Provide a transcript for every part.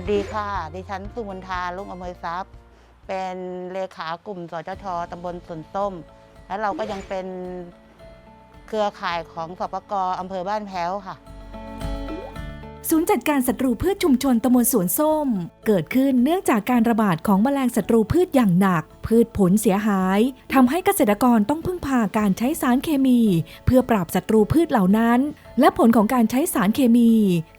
วัสดีค่ะ ดิฉันสุมนทาลุงอเมยทรัพย์ เป็นเลขากลุ่มสจชตำบลสวนส้ม แล้วเราก็ยังเป็นเครือข่ายของสปกอำเภอบ้านแพ้วค่ะ ศูนย์จัดการศัตรูพืชชุมชนตำบลสวนส้ม เกิดขึ้นเนื่องจากการระบาดของแมลงศัตรูพืชอย่างหนัก พืชผลเสียหายทำให้เกษตรกรต้องพึ่งพาการใช้สารเคมี เพื่อปราบศัตรูพืชเหล่านั้น และผลของการใช้สารเคมี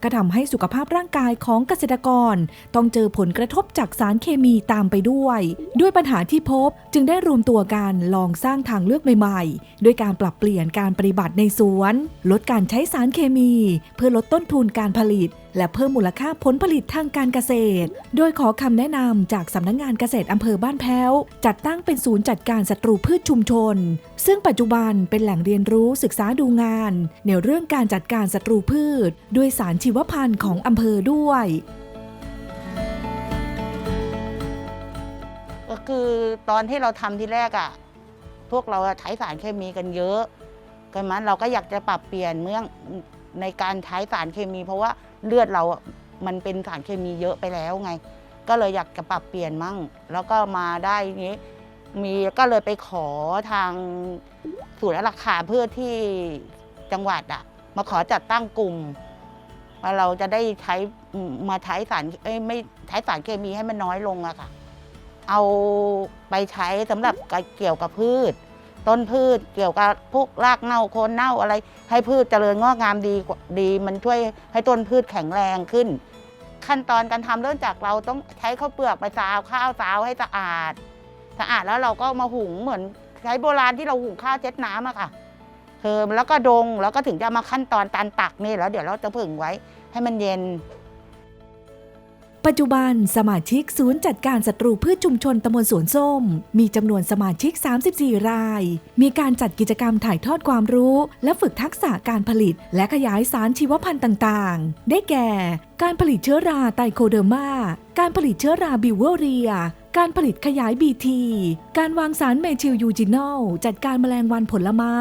ก็ทำให้สุขภาพร่างกายของเกษตรกร ต้องเจอผลกระทบจากสารเคมีตามไปด้วย ด้วยปัญหาที่พบจึงได้รวมตัวกันลองสร้างทางเลือกใหม่ๆ ด้วยการปรับเปลี่ยนการปฏิบัติในสวน ลดการใช้สารเคมี เพื่อลดต้นทุนการผลิตและเพิ่มมูลค่าผลผลิตทางการเกษตร โดยขอคำแนะนำจากสำนักงงานเกษตรอำเภอบ้านแพ้ว จัดตั้งเป็นศูนย์จัดการศัตรูพืชชุมชน ซึ่งปัจจุบันเป็นแหล่งเรียนรู้ศึกษาดูงาน ในเรื่องการจัดการศัตรูพืช ด้วยสารชีวพันธุ์ของอำเภอด้วยก็คือตอนที่เราทำที่แรกอะ่ะ พวกเราใช้สารเคมีกันเยอะกันมันเราก็อยากจะปรับเปลี่ยนเมื่องในการใช้สารเคมี เพราะว่า เลือดเราอะมันเป็นสารเคมีเยอะไปแล้วไง ก็เลยอยากจะปรับเปลี่ยนมั่ง แล้วก็มาได้นี้ มีก็เลยไปขอทางศูนย์ราคาเพื่อที่จังหวัดอะมาขอจัดตั้งกลุ่มว่าเราจะได้ใช้มาใช้สารเอ้ไม่ใช้สารเคมีให้มันน้อยลงอะค่ะ เอาไปใช้สำหรับเกี่ยวกับพืช ต้นพืชเกี่ยวกับพวกรากเน่าโคนเน่าอะไร ให้พืชเจริญงอกงามดีกว่าดี มันช่วยให้ต้นพืชแข็งแรงขึ้น ขั้นตอนการทำเริ่มจากเราต้องใช้ข้าวเปลือกไปซาวข้าวซาวให้สะอาด สะอาดแล้วเราก็มาหุงเหมือนใช้โบราณที่เราหุงข้าวเช็ดน้ำอะค่ะคือแล้วก็ดงแล้วก็ถึงจะมาขั้นตอนการตักนี่แล้วเดี๋ยวเราจะผึ่งไว้ให้มันเย็น ปัจจุบันสมาชิกศูนย์จัดการศัตรูพืชชุมชนตำบลสวนส้ม มีจำนวนสมาชิก 34 ราย มีการจัดกิจกรรมถ่ายทอดความรู้ และฝึกทักษะการผลิต และขยายสารชีวพันธุ์ต่างๆ ได้แก่ การผลิตเชื้อราไตโคเดอร์มา การผลิตเชื้อราบิวเวอเรีย การผลิตขยายบีที การวางสารเมทิลยูจินอลจัดการแมลงวันผลไม้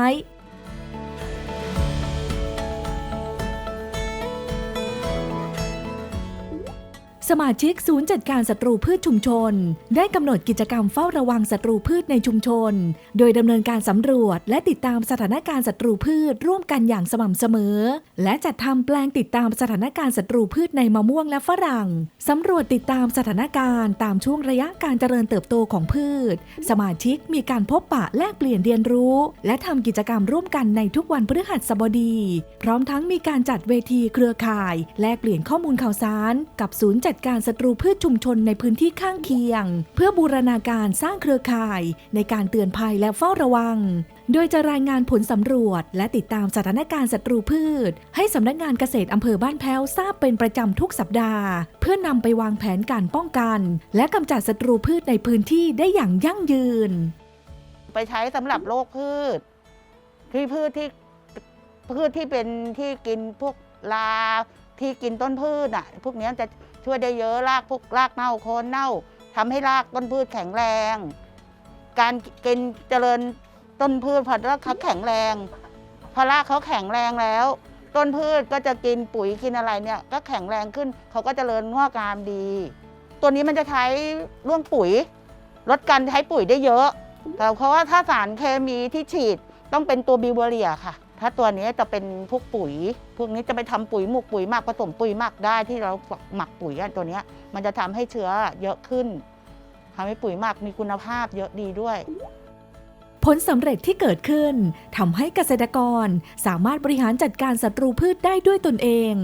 สมาชิกศูนย์จัดการศัตรูพืชชุมชน ได้กำหนดกิจกรรมเฝ้าระวังศัตรูพืชในชุมชน โดยดำเนินการสำรวจ และติดตามสถานการณ์ศัตรูพืชร่วมกันอย่างสม่ำเสมอ และจัดทำแปลงติดตามสถานการณ์ศัตรูพืชในมะม่วงและฝรั่งสำรวจติดตามสถานการณ์ตามช่วงระยะการเจริญเติบโตของพืช สมาชิกมีการพบปะแลกเปลี่ยนเรียนรู้ และทำกิจกรรมร่วมกันในทุกวันพฤหัสบดี พร้อมทั้งมีการจัดเวทีเครือข่าย แลกเปลี่ยนข้อมูลข่าวสาร กับศูนย์จัดการศัตรูพืชชุมชนในพื้นที่ข้างเคียง เพื่อบูรณาการสร้างเครือข่าย ในการเตือนภัยและเฝ้าระวัง โดยจะรายงานผลสำรวจ และติดตามสถานการณ์ศัตรูพืช ให้สำนักงานเกษตรอำเภอบ้านแพ้วทราบเป็นประจำทุกสัปดาห์ เพื่อนำไปวางแผนการป้องกัน และกำจัดศัตรูพืชในพื้นที่ได้อย่างยั่งยืน ไปใช้สำหรับโรคพืช ที่พืชที่พืชที่เป็นที่กินพวกลาที่กินต้นพืชอะ พวกเนี้ยจะ ช่วยได้เยอะรากพวกรากเน่าโคนเน่าทำให้รากต้นพืชแข็งแรง การกินเจริญต้นพืชพอรากเขาแข็งแรงพอรากเขาแข็งแรงแล้ว ต้นพืชก็จะกินปุ๋ยกินอะไรเนี่ย ก็แข็งแรงขึ้นเขาก็เจริญงอกงามดี ตัวนี้มันจะใช้เรื่องปุ๋ย ลดการใช้ปุ๋ยได้เยอะแต่เพราะว่าถ้าสารเคมีที่ฉีดต้องเป็นตัวบิวเวอเรียค่ะ ถ้าตัวนี้จะเป็นพวกปุ๋ย พวกนี้จะไปทำปุ๋ยหมุกปุ๋ยหมักผสมปุ๋ยหมักได้ที่เราหมักปุ๋ยตัวนี้มันจะทำให้เชื้อเยอะขึ้นทำให้ปุ๋ยหมักมีคุณภาพเยอะดีด้วย ผลสำเร็จที่เกิดขึ้นทำให้เกษตรกรสามารถบริหารจัดการศัตรูพืชได้ด้วยตนเอง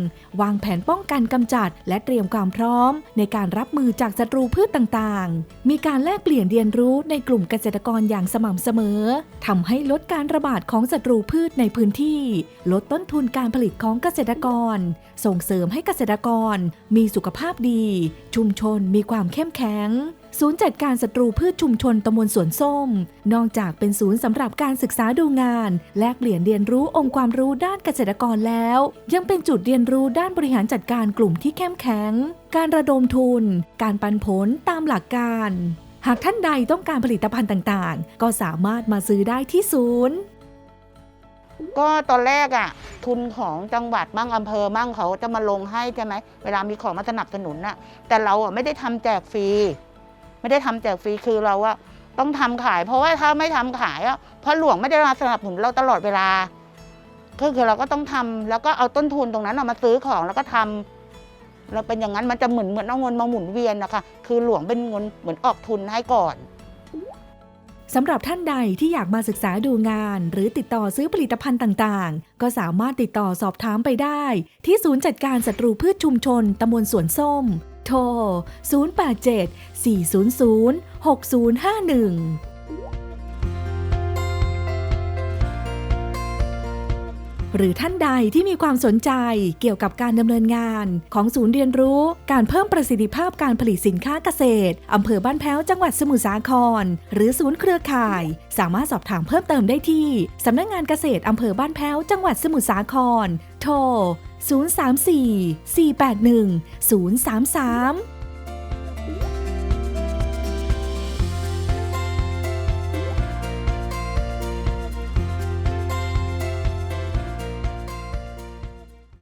วางแผนป้องกันกำจัด และเตรียมความพร้อม ในการรับมือจากศัตรูพืชต่างๆ มีการแลกเปลี่ยนเรียนรู้ในกลุ่มเกษตรกรอย่างสม่ำเสมอทำให้ลดการระบาดของศัตรูพืชในพื้นที่ ลดต้นทุนการผลิตของเกษตรกร ส่งเสริมให้เกษตรกร มีสุขภาพดี ชุมชนมีความเข้มแข็ง ศูนย์จัดการศัตรูพืชชุมชนตำบลสวนส้ม นอกจากเป็นศูนย์สำหรับการศึกษาดูงาน แลกเปลี่ยนเรียนรู้องค์ความรู้ด้านเกษตรกรแล้ว ยังเป็นจุดเรียนรู้ด้านบริหารจัดการกลุ่มที่เข้มแข็ง การระดมทุน การปันผลตามหลักการ หากท่านใดต้องการผลิตภัณฑ์ต่างๆ ก็สามารถมาซื้อได้ที่ศูนย์ก็ตอนแรกอะทุนของจังหวัดมั่งอำเภอมั่งเขาจะมาลงให้ใช่ไหมเวลามีของมาสนับสนุนน่ะ แต่เราอะไม่ได้ทำแจกฟรี ไม่ได้ทำแจกฟรีคือเราอะต้องทำขาย เพราะว่าถ้าไม่ทำขายอะพราะหลวงไม่ได้มาสนับสนุนเราตลอดเวลาก็คือเราก็ต้องทำแล้วก็เอาต้นทุนตรงนั้นเอามาซื้อของแล้วก็ทำเราเป็นอย่างนั้นมันจะเหมือนเหมือนเอาเงินมาหมุนเวียนนะคะคือหลวงเป็นเงินเหมือนออกทุนให้ก่อนสำหรับท่านใดที่อยากมาศึกษาดูงาน หรือติดต่อซื้อผลิตภัณฑ์ต่างๆ ก็สามารถติดต่อสอบถามไปได้ ที่ศูนย์จัดการศัตรูพืชชุมชนตำบลสวนส้ม โทร 087 400 6051 หรือท่านใดที่มีความสนใจเกี่ยวกับการดำเนินงานของศูนย์เรียนรู้การเพิ่มประสิทธิภาพการผลิตสินค้าเกษตรอำเภอบ้านแพ้วจังหวัดสมุทรสาคร หรือศูนย์เครือข่าย สามารถสอบถามเพิ่มเติมได้ที่สำนักงงานเกษตรอำเภอบ้านแพ้วจังหวัดสมุทรสาคร โทร 034 481 033